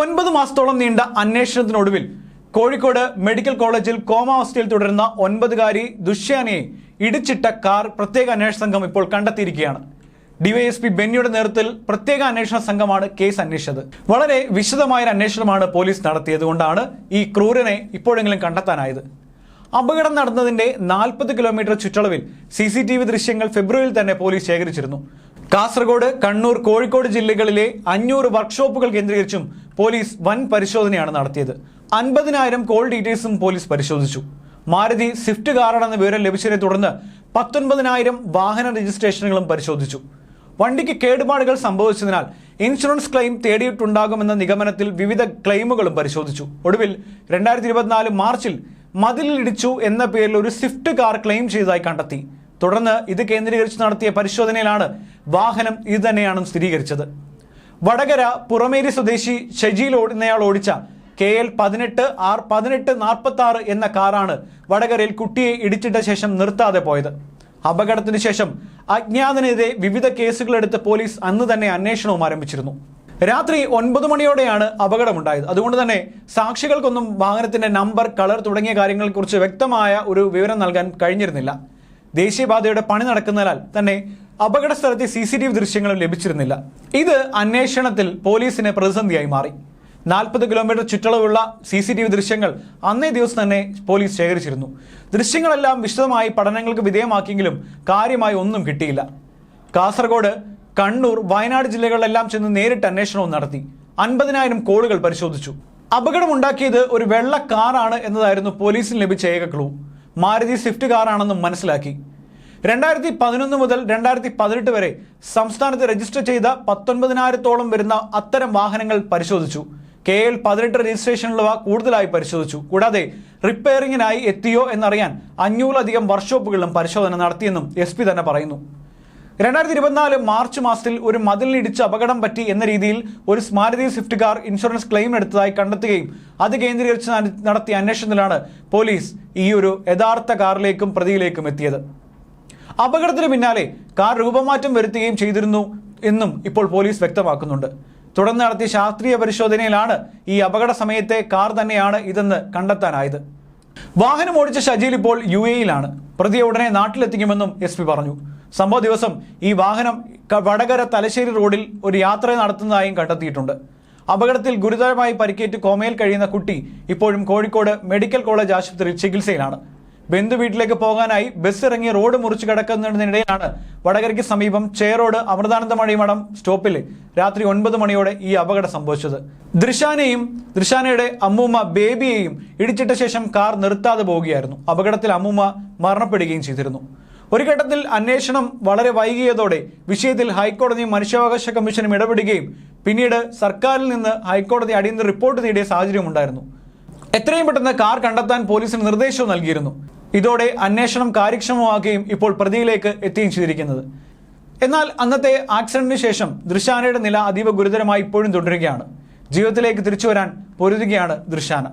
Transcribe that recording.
ഒൻപത് മാസത്തോളം നീണ്ട അന്വേഷണത്തിനൊടുവിൽ കോഴിക്കോട് മെഡിക്കൽ കോളേജിൽ കോമാവസ്ഥയിൽ തുടരുന്ന ഒൻപതുകാരി ദുഷ്യാനയെ ഇടിച്ചിട്ട കാർ പ്രത്യേക അന്വേഷണ സംഘം ഇപ്പോൾ കണ്ടെത്തിയിരിക്കുകയാണ്. ഡിവൈഎസ്പി ബെന്നിയുടെ നേതൃത്വത്തിൽ പ്രത്യേക അന്വേഷണ സംഘമാണ് കേസ് അന്വേഷിച്ചത്. വളരെ വിശദമായ അന്വേഷണമാണ് പോലീസ് നടത്തിയത് കൊണ്ടാണ് ഈ ക്രൂരനെ ഇപ്പോഴെങ്കിലും കണ്ടെത്താനായത്. അപകടം നടന്നതിന്റെ നാൽപ്പത് കിലോമീറ്റർ ചുറ്റളവിൽ സി സി ടി വി ദൃശ്യങ്ങൾ ഫെബ്രുവരിയിൽ തന്നെ പോലീസ് ശേഖരിച്ചിരുന്നു. കാസർഗോഡ് കണ്ണൂർ കോഴിക്കോട് ജില്ലകളിലെ അഞ്ഞൂറ് വർക്ക്ഷോപ്പുകൾ കേന്ദ്രീകരിച്ചും പോലീസ് വൻ പരിശോധനയാണ് നടത്തിയത്. അൻപതിനായിരം കോൾ ഡീറ്റെയിൽസും പോലീസ് പരിശോധിച്ചു. മാരുതി സ്വിഫ്റ്റ് കാറാണെന്ന വിവരം ലഭിച്ചതിനെ തുടർന്ന് പത്തൊൻപതിനായിരം വാഹന രജിസ്ട്രേഷനുകളും പരിശോധിച്ചു. വണ്ടിക്ക് കേടുപാടുകൾ സംഭവിച്ചതിനാൽ ഇൻഷുറൻസ് ക്ലെയിം തേടിയിട്ടുണ്ടാകുമെന്ന നിഗമനത്തിൽ വിവിധ ക്ലെയിമുകളും പരിശോധിച്ചു. ഒടുവിൽ രണ്ടായിരത്തി ഇരുപത്തിനാല് മാർച്ചിൽ മതിലിടിച്ചു എന്ന പേരിൽ ഒരു സ്വിഫ്റ്റ് കാർ ക്ലെയിം ചെയ്തതായി കണ്ടെത്തി. തുടർന്ന് ഇത് കേന്ദ്രീകരിച്ച് നടത്തിയ പരിശോധനയിലാണ് വാഹനം ഇത് തന്നെയാണ് സ്ഥിരീകരിച്ചത്. വടകര പുറമേരി സ്വദേശി ഷെജിയിൽ ഓടുന്നയാൾ ഓടിച്ച കെ എൽ പതിനെട്ട് ആർ പതിനെട്ട് നാൽപ്പത്തി ആറ് എന്ന കാറാണ് വടകരയിൽ കുട്ടിയെ ഇടിച്ചിട്ട ശേഷം നിർത്താതെ പോയത്. അപകടത്തിന് ശേഷം അജ്ഞാതനെതിരെ വിവിധ കേസുകളെടുത്ത് പോലീസ് അന്ന് തന്നെ അന്വേഷണവും ആരംഭിച്ചിരുന്നു. രാത്രി ഒൻപത് മണിയോടെയാണ് അപകടമുണ്ടായത്. അതുകൊണ്ട് തന്നെ സാക്ഷികൾക്കൊന്നും വാഹനത്തിന്റെ നമ്പർ കളർ തുടങ്ങിയ കാര്യങ്ങളെക്കുറിച്ച് വ്യക്തമായ ഒരു വിവരം നൽകാൻ കഴിഞ്ഞിരുന്നില്ല. ദേശീയപാതയുടെ പണി നടക്കുന്നതിനാൽ തന്നെ അപകട സ്ഥലത്തെ സി സി ടി വി ദൃശ്യങ്ങളും ലഭിച്ചിരുന്നില്ല. ഇത് അന്വേഷണത്തിൽ പോലീസിന് പ്രതിസന്ധിയായി മാറി. നാൽപ്പത് കിലോമീറ്റർ ചുറ്റളവുള്ള സി സി ടി വി ദൃശ്യങ്ങൾ അന്നേ ദിവസം തന്നെ പോലീസ് ശേഖരിച്ചിരുന്നു. ദൃശ്യങ്ങളെല്ലാം വിശദമായി പഠനങ്ങൾക്ക് വിധേയമാക്കിയെങ്കിലും കാര്യമായി ഒന്നും കിട്ടിയില്ല. കാസർഗോഡ് കണ്ണൂർ വയനാട് ജില്ലകളിലെല്ലാം ചെന്ന് നേരിട്ട് അന്വേഷണവും നടത്തി. അൻപതിനായിരം കോളുകൾ പരിശോധിച്ചു. അപകടമുണ്ടാക്കിയത് ഒരു വെള്ള കാറാണ് എന്നതായിരുന്നു പോലീസിന് ലഭിച്ച ഏക ക്ലൂ. മാരുതി സ്വിഫ്റ്റ് കാറാണെന്നും മനസ്സിലാക്കി. രണ്ടായിരത്തി പതിനൊന്ന് മുതൽ രണ്ടായിരത്തി പതിനെട്ട് വരെ സംസ്ഥാനത്ത് രജിസ്റ്റർ ചെയ്ത പത്തൊൻപതിനായിരത്തോളം വരുന്ന അത്തരം വാഹനങ്ങൾ പരിശോധിച്ചു. കെ എൽ പതിനെട്ട് രജിസ്ട്രേഷനുള്ളവ കൂടുതലായി പരിശോധിച്ചു. കൂടാതെ റിപ്പയറിംഗിനായി എത്തിയോ എന്നറിയാൻ അഞ്ഞൂറിലധികം വർക്ക്ഷോപ്പുകളിലും പരിശോധന നടത്തിയെന്നും എസ് പി തന്നെ പറയുന്നു. രണ്ടായിരത്തി ഇരുപത്തിനാല് മാർച്ച് മാസത്തിൽ ഒരു മതിലിനിടിച്ച് അപകടം പറ്റി എന്ന രീതിയിൽ ഒരു Maruti Swift car insurance claim എടുത്തതായി കണ്ടെത്തുകയും അത് കേന്ദ്രീകരിച്ച് നടത്തിയ അന്വേഷണത്തിലാണ് പോലീസ് ഈ ഒരു യഥാർത്ഥ കാറിലേക്കും പ്രതിയിലേക്കും എത്തിയത്. അപകടത്തിന് പിന്നാലെ കാർ രൂപമാറ്റം വരുത്തുകയും ചെയ്തിരുന്നു എന്നും ഇപ്പോൾ പോലീസ് വ്യക്തമാക്കുന്നുണ്ട്. തുടർന്ന് നടത്തിയ ശാസ്ത്രീയ പരിശോധനയിലാണ് ഈ അപകട സമയത്തെ കാർ തന്നെയാണ് ഇതെന്ന് കണ്ടെത്താനായത്. വാഹനം ഓടിച്ച ഷജീൽ ഇപ്പോൾ യു എയിലാണ്. പ്രതിയെ ഉടനെ നാട്ടിലെത്തിക്കുമെന്നും എസ് പി പറഞ്ഞു. സംഭവ ദിവസം ഈ വാഹനം വടകര തലശ്ശേരി റോഡിൽ ഒരു യാത്ര നടത്തുന്നതായും കണ്ടെത്തിയിട്ടുണ്ട്. അപകടത്തിൽ ഗുരുതരമായി പരിക്കേറ്റ് കോമയിൽ കഴിയുന്ന കുട്ടി ഇപ്പോഴും കോഴിക്കോട് മെഡിക്കൽ കോളേജ് ആശുപത്രിയിൽ ചികിത്സയിലാണ്. ബന്ധു വീട്ടിലേക്ക് പോകാനായി ബസ് ഇറങ്ങി റോഡ് മുറിച്ച് കിടക്കുന്നതിനിടയിലാണ് വടകരയ്ക്ക് സമീപം ചേറോഡ് അമൃതാനന്ദമണിമഠം സ്റ്റോപ്പിൽ രാത്രി ഒൻപത് മണിയോടെ ഈ അപകടം സംഭവിച്ചത്. ദൃശാനെയും ദൃശാനയുടെ അമ്മൂമ്മ ബേബിയെയും ഇടിച്ചിട്ട ശേഷം കാർ നിർത്താതെ പോവുകയായിരുന്നു. അപകടത്തിൽ അമ്മൂമ്മ മരണപ്പെടുകയും ചെയ്തിരുന്നു. ഒരു ഘട്ടത്തിൽ അന്വേഷണം വളരെ വൈകിയതോടെ വിഷയത്തിൽ ഹൈക്കോടതിയും മനുഷ്യാവകാശ കമ്മീഷനും ഇടപെടുകയും പിന്നീട് സർക്കാരിൽ നിന്ന് ഹൈക്കോടതി അടിയന്തര റിപ്പോർട്ട് നേടിയ സാഹചര്യമുണ്ടായിരുന്നു. എത്രയും പെട്ടെന്ന് കാർ കണ്ടെത്താൻ പോലീസിന് നിർദ്ദേശവും നൽകിയിരുന്നു. ഇതോടെ അന്വേഷണം കാര്യക്ഷമമാക്കുകയും ഇപ്പോൾ പ്രതിയിലേക്ക് എത്തുകയും ചെയ്തിരിക്കുന്നത്. എന്നാൽ അന്നത്തെ ആക്സിഡന്റിന് ശേഷം ദൃശാനയുടെ നില അതീവ ഗുരുതരമായി ഇപ്പോഴും തുടരുകയാണ്. ജീവിതത്തിലേക്ക് തിരിച്ചു വരാൻ പൊരുതുകയാണ് ദൃശാന